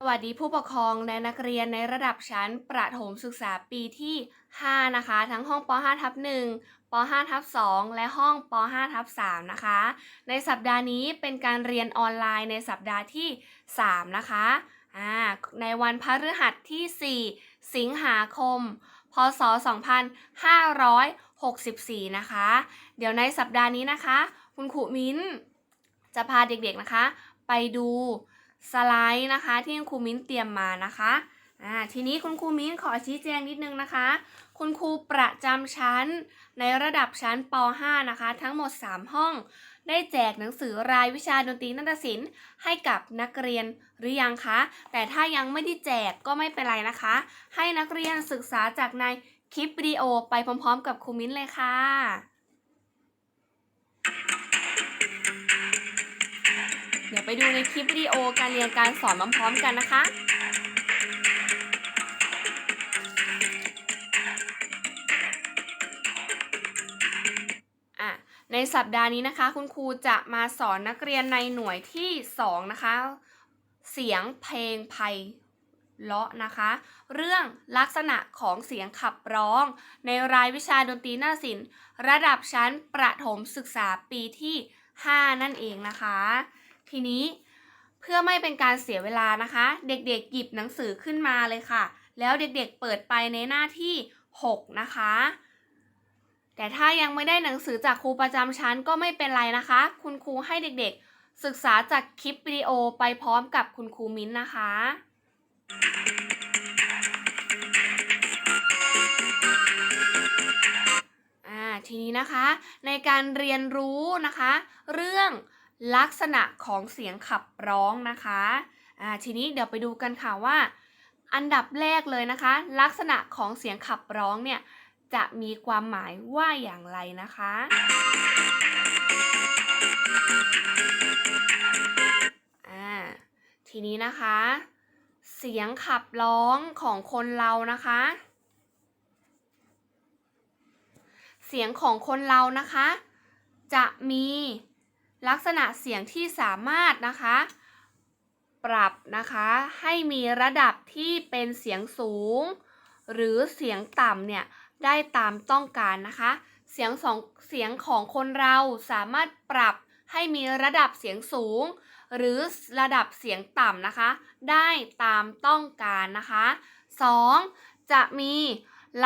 สวัสดีผู้ปกครองและนักเรียนในระดับชั้นประถมศึกษาปีที่ 5 นะคะ ทั้งห้องป .5 ทับ1ป .5 ทับ2และห้องป .5 ทับ3นะคะ ในสัปดาห์นี้เป็นการเรียนออนไลน์ในสัปดาห์ที่ 3 นะคะในวันพฤหัสที่ 4 สิงหาคม พศ 2564 นะคะ เดี๋ยวในสัปดาห์นี้นะคะ คุณครูมิ้น จะพาเด็กๆนะคะ ไปดู สไลด์นะคะ ที่คุณครูมิ้นเตรียมมานะคะอ่าทีนี้คุณครูมิ้นขอชี้แจงนิดนึงนะคะ คุณครูประจำชั้นในระดับชั้นป .5 นะคะ ทั้งหมด 3 ห้อง ได้แจกหนังสือรายวิชาดนตรีนาฏศิลป์ให้กับนักเรียนหรือยังคะ แต่ถ้ายังไม่ได้แจกก็ไม่เป็นไรนะคะ ให้นักเรียนศึกษาจากในคลิปวิดีโอไปพร้อมๆ กับครูมิ้นเลยค่ะ เดี๋ยวไปดูในคลิปวิดีโอการเรียนการสอนพร้อมๆกันนะคะอะในสัปดาห์นี้นะคะ คุณครูจะมาสอนนักเรียนในหน่วยที่ 2 นะคะ เสียงเพลงไพเราะนะคะ เรื่องลักษณะของเสียงขับร้อง ในรายวิชาดนตรีนาฏศิลป์ระดับชั้นประถมศึกษาปีที่ 5 นั่นเองนะคะ ทีนี้เพื่อไม่เป็นการเสียเวลานะคะ เด็กๆหยิบหนังสือขึ้นมาเลยค่ะ แล้วเด็กๆเปิดไปในหน้าที่ 6 นะคะ แต่ถ้ายังไม่ได้หนังสือจากครูประจำชั้นก็ไม่เป็นไรนะคะ คุณครูให้เด็กๆ ศึกษาจากคลิปวิดีโอไปพร้อมกับคุณครูมิ้นท์นะคะอ่าทีนี้นะคะในการเรียนรู้นะคะ เรื่อง ลักษณะของเสียงขับร้องนะคะอ่าทีนี้เดี๋ยวไปดูกันค่ะว่า อันดับแรกเลยนะคะ ลักษณะของเสียงขับร้องเนี่ยจะมีความหมายว่าอย่างไรนะคะอ่าทีนี้นะคะ เสียงขับร้องของคนเรานะคะ เสียงของคนเรานะคะ จะมี ลักษณะเสียงที่สามารถนะคะ ปรับนะคะให้มีระดับที่เป็นเสียงสูง หรือเสียงต่ำเนี่ยได้ตามต้องการนะคะ เสียงสองเสียงของคนเราสามารถปรับให้มีระดับเสียงสูง หรือระดับเสียงต่ำนะคะ ได้ตามต้องการนะคะ 2. จะมี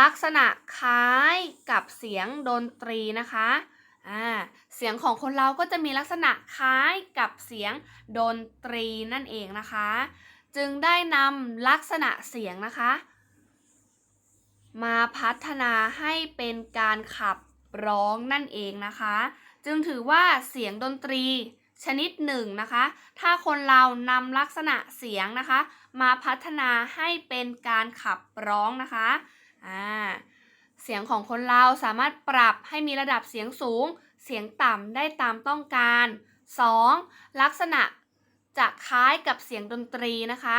ลักษณะคล้ายกับเสียงดนตรีนะคะ อ่าเสียงของคนเราก็จะมีลักษณะคล้ายกับเสียงดนตรีนั่นเองนะคะ จึงได้นำลักษณะเสียงนะคะ มาพัฒนาให้เป็นการขับร้องนั่นเองนะคะ จึงถือว่าเสียงดนตรีชนิดหนึ่งนะคะ ถ้าคนเรานำลักษณะเสียงนะคะ มาพัฒนาให้เป็นการขับร้องนะคะ อ่า เสียงของคนเราสามารถปรับให้มีระดับเสียงสูง เสียงต่ำได้ตามต้องการ 2. ลักษณะจะคล้ายกับเสียงดนตรีนะคะ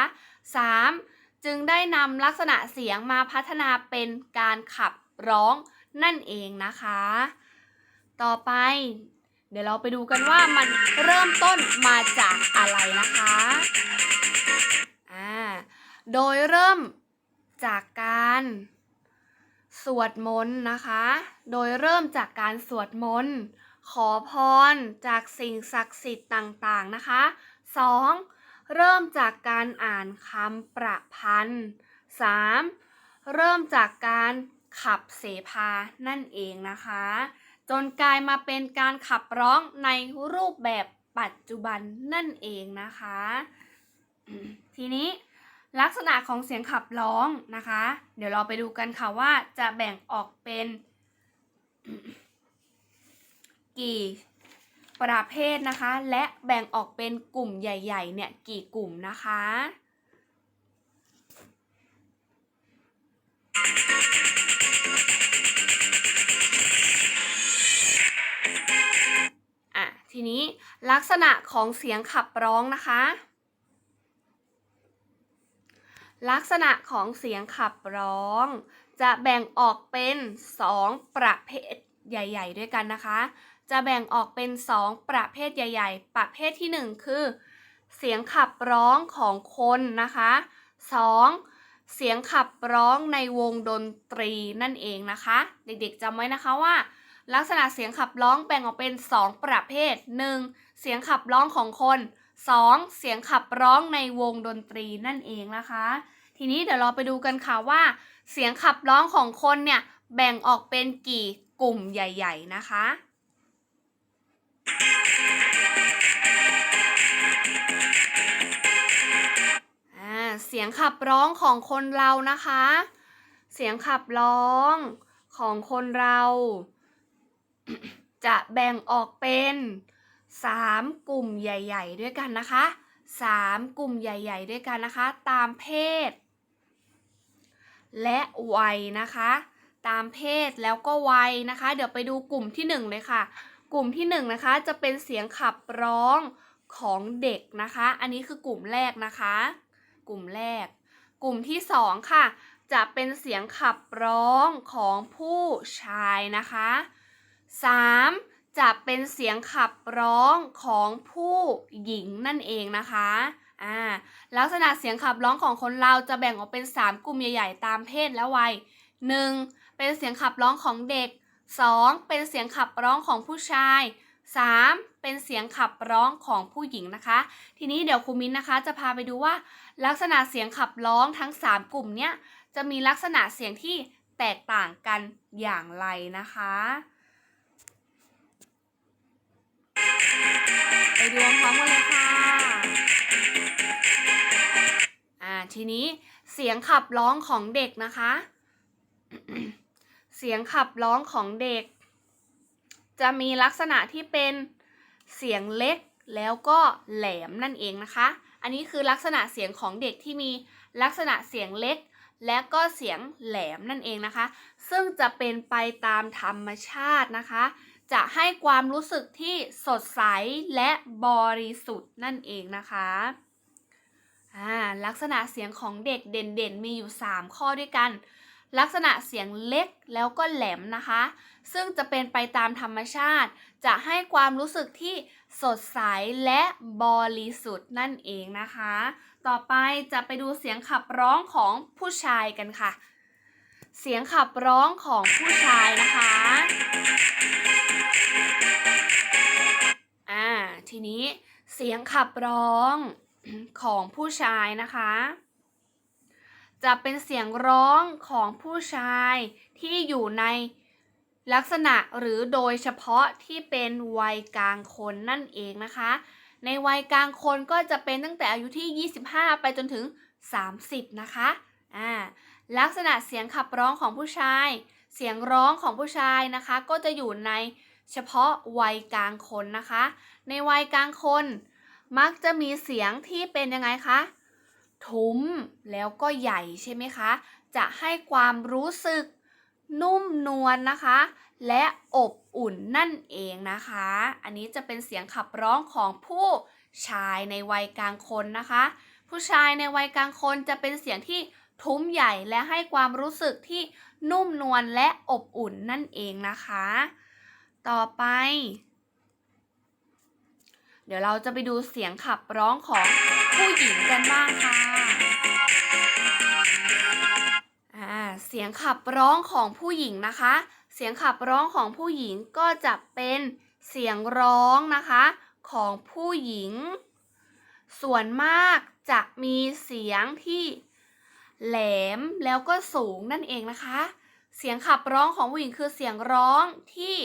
3. จึงได้นำลักษณะเสียงมาพัฒนาเป็นการขับร้องนั่นเองนะคะ ต่อไป เดี๋ยวเราไปดูกันว่ามันเริ่มต้นมาจากอะไรนะคะอ่าโดยเริ่มจากการ สวดมนต์นะคะ โดยเริ่มจากการสวดมนต์ขอพรจากสิ่งศักดิ์สิทธิ์ต่างๆนะคะ 2. เริ่มจากการอ่านคำประพันธ์ 3. เริ่มจากการขับเสภานั่นเองนะคะ จนกลายมาเป็นการขับร้องในรูปแบบปัจจุบันนั่นเองนะคะ ทีนี้ ลักษณะของเสียงขับร้องนะคะ เดี๋ยวเราไปดูกันค่ะว่าจะแบ่งออกเป็น กี่ประเภทนะคะ และแบ่งออกเป็นกลุ่มใหญ่ๆเนี่ยกี่กลุ่มนะคะอะทีนี้ลักษณะของเสียงขับร้องนะคะ ลักษณะของเสียงขับร้อง จะแบ่งออกเป็น 2 ประเภทใหญ่ ๆ ด้วยกันนะคะ จะแบ่งออกเป็น 2 ประเภทใหญ่ ๆ ประเภทที่ 1 คือ เสียงขับร้องของคนนะคะ 2. เสียงขับร้องในวงดนตรีนั่นเองนะคะ เด็กๆจำไว้นะคะว่า ลักษณะเสียงขับร้องแบ่งออกเป็น 2 ประเภท 1. เสียงขับร้องของคน 2. เสียงขับร้องในวงดนตรีนั่นเองนะคะ ทีนี้เดี๋ยวเราไปดูกันค่ะว่า เสียงขับร้องของคนเนี่ยแบ่งออกเป็นกี่กลุ่มใหญ่ ๆ นะคะ เสียงขับร้องของคนเรานะคะ เสียงขับร้องของคนเรา จะแบ่งออกเป็น สามกลุ่มใหญ่ ๆ ด้วยกันนะคะสามกลุ่มใหญ่ ๆ ด้วยกันนะคะ ตามเพศ และวัยนะคะ ตามเพศแล้วก็วัยนะคะ เดี๋ยวไปดูกลุ่มที่หนึ่งเลยค่ะ กลุ่มที่หนึ่งนะคะ จะเป็นเสียงขับร้องของเด็กนะคะ อันนี้คือกลุ่มแรกนะคะ กลุ่มแรก กลุ่มที่สองค่ะ จะเป็นเสียงขับร้องของผู้ชายนะคะสาม จะเป็นเสียงขับร้องของผู้หญิงนั่นเองนะคะอ่าลักษณะเสียงขับร้องของคนเราจะแบ่งออกเป็น 3 กลุ่มใหญ่ ๆ ตามเพศและวัย 1. เป็นเสียงขับร้องของเด็ก 2. เป็นเสียงขับร้องของผู้ชาย 3. เป็นเสียงขับร้องของผู้หญิงนะคะ ทีนี้เดี๋ยวครูมิ้นนะคะจะพาไปดูว่า ลักษณะเสียงขับร้องทั้ง 3 กลุ่มเนี้ยจะมีลักษณะเสียงที่แตกต่างกันอย่างไรนะคะ ไปดูพร้อมกันเลยค่ะอ่าทีนี้เสียงขับร้องของเด็กนะคะ เสียงขับร้องของเด็ก จะมีลักษณะที่เป็นเสียงเล็กแล้วก็แหลมนั่นเองนะคะ อันนี้คือลักษณะเสียงของเด็กที่มีลักษณะเสียงเล็ก และก็เสียงแหลมนั่นเองนะคะ ซึ่งจะเป็นไปตามธรรมชาตินะคะ จะให้ความรู้สึกที่สดใสและบริสุทธิ์นั่นเองนะคะอ่าลักษณะเสียงของเด็กเด่นๆ มีอยู่ 3 ข้อด้วยกัน ลักษณะเสียงเล็กแล้วก็แหลมนะคะ ซึ่งจะเป็นไปตามธรรมชาติ จะให้ความรู้สึกที่สดใสและบริสุทธิ์นั่นเองนะคะ ต่อไปจะไปดูเสียงขับร้องของผู้ชายกันค่ะ เสียงขับร้องของผู้ชายนะคะ อ่า ทีนี้เสียงขับร้องของผู้ชายนะคะ จะเป็นเสียงร้องของผู้ชายที่อยู่ในลักษณะหรือโดยเฉพาะที่เป็นวัยกลางคนนั่นเองนะคะ ในวัยกลางคนก็จะเป็นตั้งแต่อายุที่ 25 ไปจนถึง 30 นะคะ อ่า ลักษณะเสียงขับร้องของผู้ชาย เสียงร้องของผู้ชายนะคะ ก็จะอยู่ในเฉพาะวัยกลางคนนะคะ ในวัยกลางคน มักจะมีเสียงที่เป็นยังไงคะทุ้มแล้วก็ใหญ่ใช่ไหมคะ จะให้ความรู้สึกนุ่มนวลนะคะ และอบอุ่นนั่นเองนะคะ อันนี้จะเป็นเสียงขับร้องของผู้ชายในวัยกลางคนนะคะ ผู้ชายในวัยกลางคนจะเป็นเสียงที่ ทุ้มใหญ่และให้ความรู้สึกที่นุ่มนวลและอบอุ่นนั่นเองนะคะ ต่อไป เดี๋ยวเราจะไปดูเสียงขับร้องของผู้หญิงกันบ้างค่ะอ่าเสียงขับร้องของผู้หญิงนะคะ เสียงขับร้องของผู้หญิงก็จะเป็นเสียงร้องนะคะของผู้หญิง ส่วนมากจะมีเสียงที่ แหลมแล้วก็สูงนั่นเองนะคะ เสียงขับร้องของผู้หญิงคือเสียงร้องที่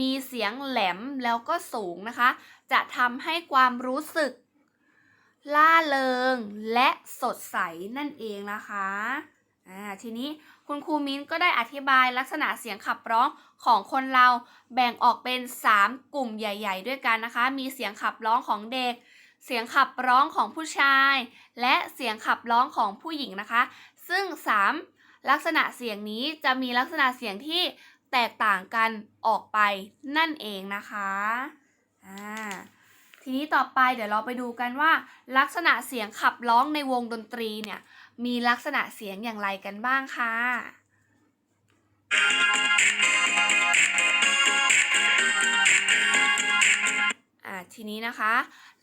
มีเสียงแหลมแล้วก็สูงนะคะ จะทำให้ความรู้สึก ล่าเริงและสดใสนั่นเองนะคะทีนี้คุณครูมิ้นก็ได้อธิบายลักษณะเสียงขับร้องของคนเราแบ่งออกเป็น 3 กลุ่มใหญ่ ๆ ด้วยกันนะคะ มีเสียงขับร้องของเด็ก เสียงขับร้องของผู้ชาย และเสียงขับร้องของผู้หญิงนะคะ ซึ่ง 3 ลักษณะเสียงนี้จะมีลักษณะเสียงที่แตกต่างกันออกไปนั่นเองนะคะอ่าทีนี้ต่อไปเดี๋ยวเราไปดูกันว่า ลักษณะเสียงขับร้องในวงดนตรีเนี่ยมีลักษณะเสียงอย่างไรกันบ้างค่ะทีนี้นะคะ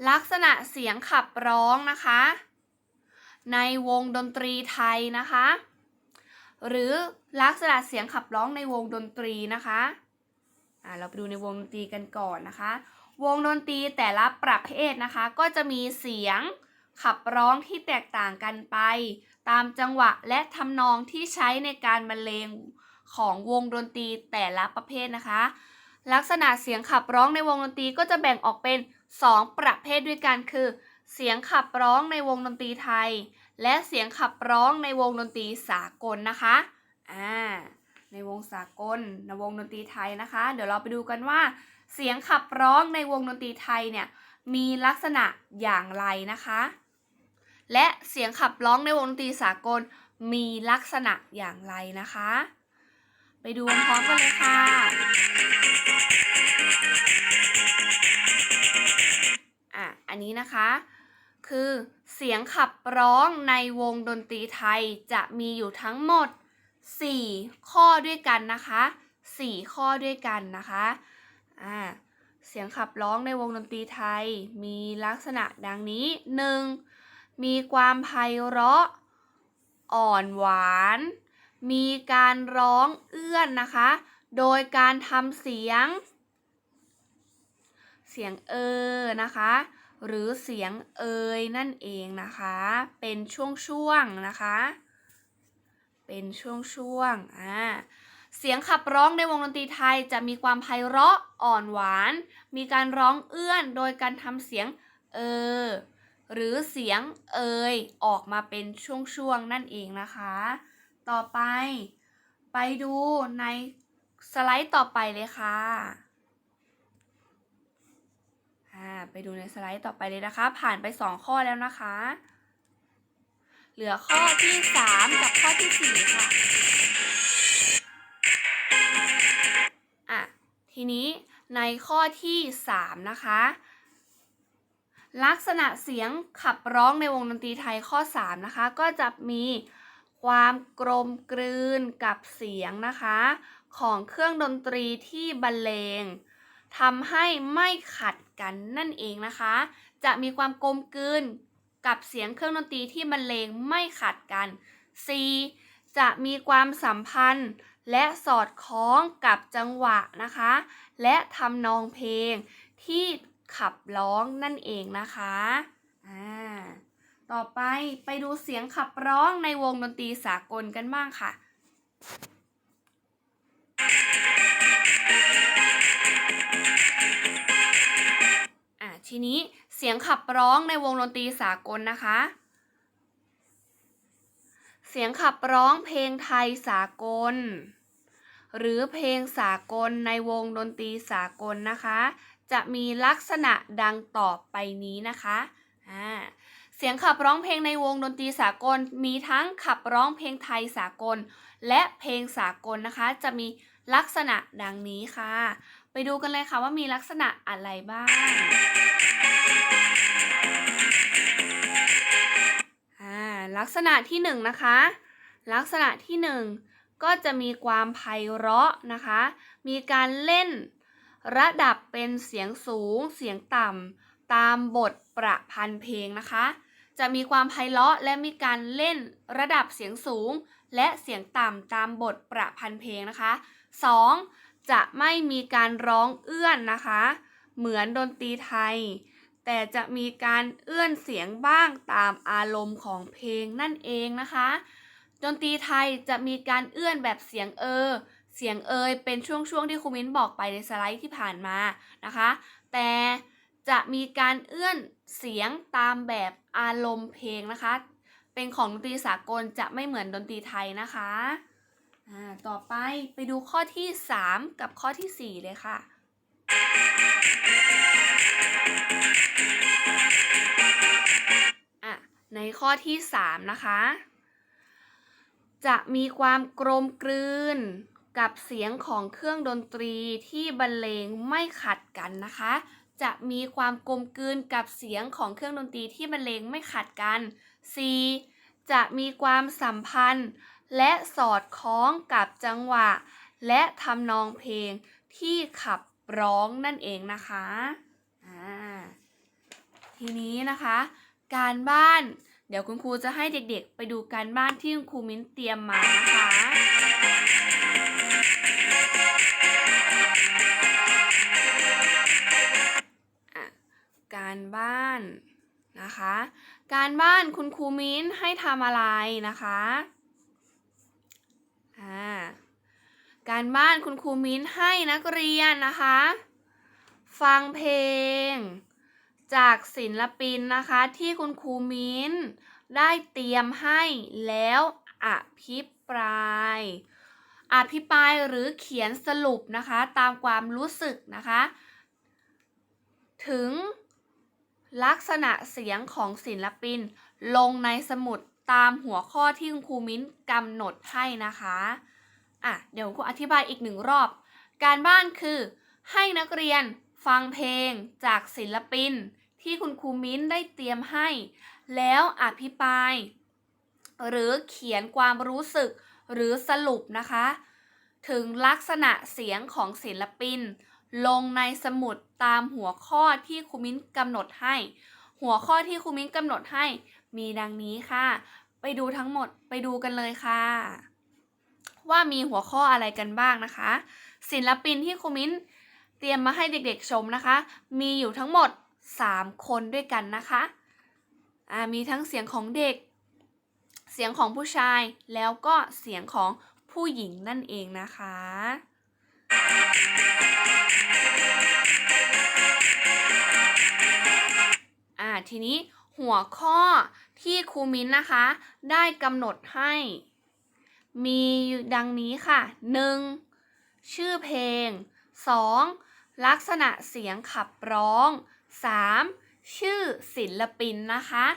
ลักษณะเสียงขับร้องนะคะ ในวงดนตรีไทยนะคะ หรือลักษณะเสียงขับร้องในวงดนตรีนะคะอ่าเราไปดูในวงดนตรีกันก่อนนะคะ วงดนตรีแต่ละประเภทนะคะ ก็จะมีเสียงขับร้องที่แตกต่างกันไป ตามจังหวะและทำนองที่ใช้ในการบรรเลงของวงดนตรีแต่ละประเภทนะคะ ลักษณะเสียงขับร้องในวงดนตรีก็จะแบ่งออกเป็น 2 ประเภทด้วยกันคือ เสียงขับร้องในวงดนตรีไทย และเสียงขับร้องในวงดนตรีสากลนะคะอ่าในวงสากลในวงดนตรีไทยนะคะ เดี๋ยวเราไปดูกันว่า เสียงขับร้องในวงดนตรีไทยเนี่ยมีลักษณะอย่างไรนะคะ และเสียงขับร้องในวงดนตรีสากลมีลักษณะอย่างไรนะคะ ไปดูพร้อมกันเลยค่ะ อะอันนี้นะคะ คือเสียงขับร้องในวงดนตรีไทยจะมีอยู่ทั้งหมด 4 ข้อด้วยกันนะคะ 4 ข้อด้วยกันนะคะอ่าเสียงขับร้องในวงดนตรีไทยมีลักษณะดังนี้ 1. มีความไพเราะ อ่อนหวาน มีการร้องเอื้อนนะคะ โดยการทำเสียง เสียงเออนะคะ หรือเสียงเอยนั่นเองนะคะ เป็นช่วงๆนะคะ เป็นช่วงๆอ่าเสียงขับร้องในวงดนตรีไทยจะมีความไพเราะอ่อนหวาน มีการร้องเอื้อนโดยการทำเสียงเออ หรือเสียงเอยออกมาเป็นช่วงๆนั่นเองนะคะ ต่อไปไปดูในสไลด์ต่อไปเลยค่ะ ไปดูในสไลด์ต่อไปเลยนะคะ ผ่านไป 2 ข้อแล้วนะคะ เหลือข้อที่ 3 กับข้อที่ 4 ค่ะอะ ทีนี้ในข้อที่ 3 นะคะ ลักษณะเสียงขับร้องในวงดนตรีไทยข้อ 3 นะคะ ก็จะมีความกลมกลืนกับเสียงนะคะ ของเครื่องดนตรีที่บรรเลง ทำให้ไม่ขัดกันนั่นเองนะคะ จะมีความกลมกลืนกับเสียงเครื่องดนตรีที่บรรเลงไม่ขัดกัน C จะมีความสัมพันธ์และสอดคล้องกับจังหวะนะคะ และทำนองเพลงที่ขับร้องนั่นเองนะคะอ่าต่อไปไปดูเสียงขับร้องในวงดนตรีสากลกันบ้างค่ะ ทีนี้เสียงขับร้องในวงดนตรีสากลนะคะ เสียงขับร้องเพลงไทยสากล หรือเพลงสากลในวงดนตรีสากลนะคะ จะมีลักษณะดังต่อไปนี้นะคะเสียงขับร้องเพลงในวงดนตรีสากล มีทั้งขับร้องเพลงไทยสากล และเพลงสากลนะคะ จะมีลักษณะดังนี้ค่ะ ไปดูกันเลยค่ะว่ามีลักษณะอะไรบ้าง ลักษณะที่หนึ่งนะคะ ลักษณะที่หนึ่งก็จะมีความไพเราะนะคะ มีการเล่นระดับเป็นเสียงสูง เสียงต่ำตามบทประพันธ์เพลงนะคะ จะมีความไพเราะและมีการเล่นระดับเสียงสูง และเสียงต่ำตามบทประพันธ์เพลงนะคะ 2. จะไม่มีการร้องเอื้อนนะคะ เหมือนดนตรีไทย แต่จะมีการเอื้อนเสียงบ้างตามอารมณ์ของเพลงนั่นเองนะคะดนตรีไทยจะมีการเอื้อนแบบเสียงเออ เสียงเอยเป็นช่วงๆที่ครูมิ้นบอกไปในสไลด์ที่ผ่านมานะคะ แต่จะมีการเอื้อนเสียงตามแบบอารมณ์เพลงนะคะ เป็นของดนตรีสากลจะไม่เหมือนดนตรีไทยนะคะอ่าต่อไปไปดูข้อที่ 3 กับข้อทีสี่4 เลยค่ะ ข้อที่ 3 นะคะ จะมีความกลมกลืนกับเสียงของเครื่องดนตรีที่บรรเลงไม่ขัดกันนะคะ จะมีความกลมกลืนกับเสียงของเครื่องดนตรีที่บรรเลงไม่ขัดกัน C จะมีความสัมพันธ์ และสอดคล้องกับจังหวะ และทำนองเพลงที่ขับร้องนั่นเองนะคะ ทีนี้นะคะ การบ้าน ดี๋ยวคุณครูจะให้เด็กๆ ไปดูการบ้านที่คุณครูมิ้นเตรียมมานะคะอะการบ้านนะคะ การบ้านคุณครูมิ้นให้ทำอะไรนะคะอ่าการบ้านคุณครูมิ้นให้นักเรียนนะคะ ฟังเพลง จากศิลปินนะคะที่คุณครูมิ้น ได้เตรียมให้แล้วอภิปราย อภิปรายหรือเขียนสรุปนะคะตามความรู้สึกนะคะ ถึงลักษณะเสียงของศิลปินลงในสมุดตามหัวข้อที่คุณครูมิ้นกำหนดให้นะคะอะเดี๋ยวคุณครูอธิบายอีกหนึ่งรอบ การบ้านคือให้นักเรียน ฟังเพลงจากศิลปิน ที่คุณครูมิ้นได้เตรียมให้ แล้วอภิปราย หรือเขียนความรู้สึกหรือสรุปนะคะ ถึงลักษณะเสียงของศิลปิน ลงในสมุดตามหัวข้อที่ครูมิ้นกำหนดให้ หัวข้อที่ครูมิ้นกำหนดให้มีดังนี้ค่ะ ไปดูทั้งหมดไปดูกันเลยค่ะ ว่ามีหัวข้ออะไรกันบ้างนะคะ ศิลปินที่ครูมิ้น เตรียมมาให้เด็กๆชมนะคะ มีอยู่ทั้งหมด 3 คนด้วยกันนะคะอ่ามีทั้งเสียงของเด็ก เสียงของผู้ชาย แล้วก็เสียงของผู้หญิงนั่นเองนะคะอ่าทีนี้หัวข้อที่ครูมิ้นนะคะ ได้กำหนดให้ มีดังนี้ค่ะ 1. ชื่อเพลง 2. ลักษณะเสียงขับร้อง 3. ชื่อศิลปินนะคะ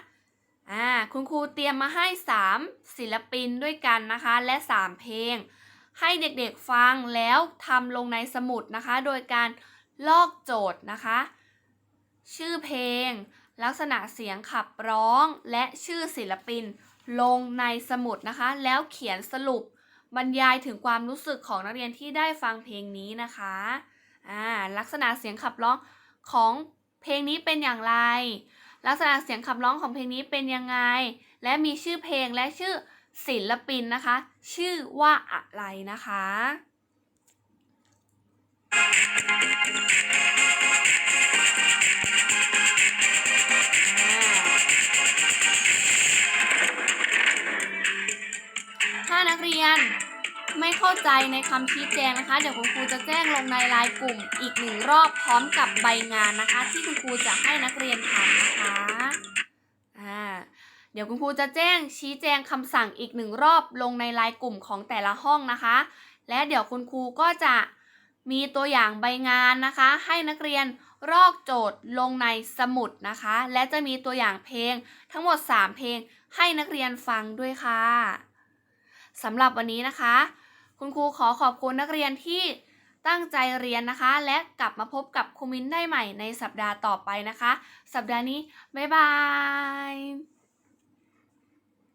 อ่าคุณครูเตรียมมาให้ 3 ศิลปินด้วยกันนะคะ และ 3 เพลง ให้เด็กๆฟังแล้วทำลงในสมุดนะคะ โดยการลอกโจทย์นะคะ ชื่อเพลง ลักษณะเสียงขับร้อง และชื่อศิลปินลงในสมุดนะคะ แล้วเขียนสรุปบรรยายถึงความรู้สึกของนักเรียนที่ได้ฟังเพลงนี้นะคะ อ่าลักษณะเสียงขับร้องของเพลงนี้เป็นอย่างไร ลักษณะเสียงขับร้องของเพลงนี้เป็นยังไง และมีชื่อเพลงและชื่อศิลปินนะคะ ชื่อว่าอะไรนะคะถ้านักเรียน ไม่เข้าใจในคำชี้แจงนะคะ เดี๋ยวคุณครูจะแจ้งลงในไลน์กลุ่มอีกหนึ่งรอบพร้อมกับใบงานนะคะ ที่คุณครูจะให้นักเรียนทำนะคะอ่าเดี๋ยวคุณครูจะแจ้งชี้แจงคำสั่งอีกหนึ่งรอบลงในไลน์กลุ่มของแต่ละห้องนะคะ และเดี๋ยวคุณครูก็จะมีตัวอย่างใบงานนะคะ ให้นักเรียนรอกโจทย์ลงในสมุดนะคะ และจะมีตัวอย่างเพลงทั้งหมด 3 เพลงให้นักเรียนฟังด้วยค่ะสำหรับวันนี้นะคะ คุณครูขอขอบคุณนักเรียนที่ตั้งใจเรียนนะคะ และกลับมาพบกับครูมิ้นได้ใหม่ในสัปดาห์ต่อไปนะคะ สัปดาห์นี้ บ๊ายบาย